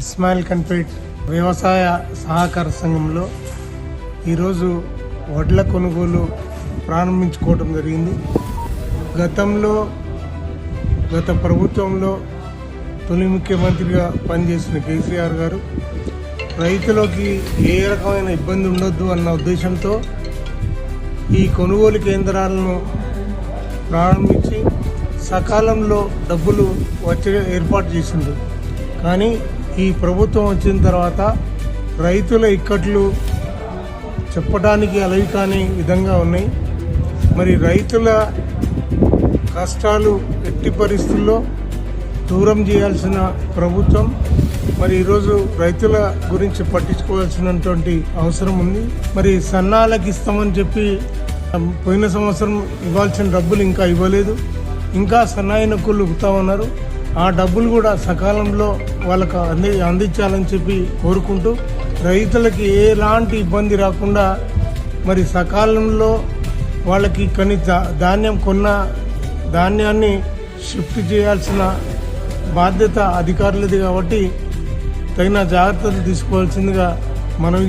ఇస్మాయిల్ కన్పేట్ వ్యవసాయ సహకార సంఘంలో ఈరోజు వడ్ల కొనుగోలు ప్రారంభించుకోవడం జరిగింది. గతంలో గత ప్రభుత్వంలో తొలి ముఖ్యమంత్రిగా పనిచేసిన కేసీఆర్ గారు రైతులకి ఏ రకమైన ఇబ్బంది ఉండొద్దు అన్న ఉద్దేశంతో ఈ కొనుగోలు కేంద్రాలను ప్రారంభించి సకాలంలో డబ్బులు వచ్చే ఏర్పాటు చేసింది కానీ ఈ ప్రభుత్వం వచ్చిన తర్వాత రైతుల ఇక్కట్లు చెప్పడానికి అలవి కాని విధంగా ఉన్నాయి. మరి రైతుల కష్టాలు ఎట్టి పరిస్థితుల్లో దూరం చేయాల్సిన ప్రభుత్వం మరి ఈరోజు రైతుల గురించి పట్టించుకోవాల్సినటువంటి అవసరం ఉంది. మరి సన్నాలకు ఇస్తామని చెప్పి పోయిన సంవత్సరం ఇవ్వాల్సిన డబ్బులు ఇంకా ఇవ్వలేదు. ఇంకా సన్నాయి నొక్కులు ఉన్నారు. ఆ డబ్బులు కూడా సకాలంలో వాళ్ళకు అంది అందించాలని చెప్పి కోరుకుంటూ రైతులకి ఎలాంటి ఇబ్బంది రాకుండా మరి సకాలంలో వాళ్ళకి కొన్ని ధాన్యం కొన్న ధాన్యాన్ని షిఫ్ట్ చేయాల్సిన బాధ్యత అధికారులది కాబట్టి తగిన జాగ్రత్తలు తీసుకోవాల్సిందిగా మనం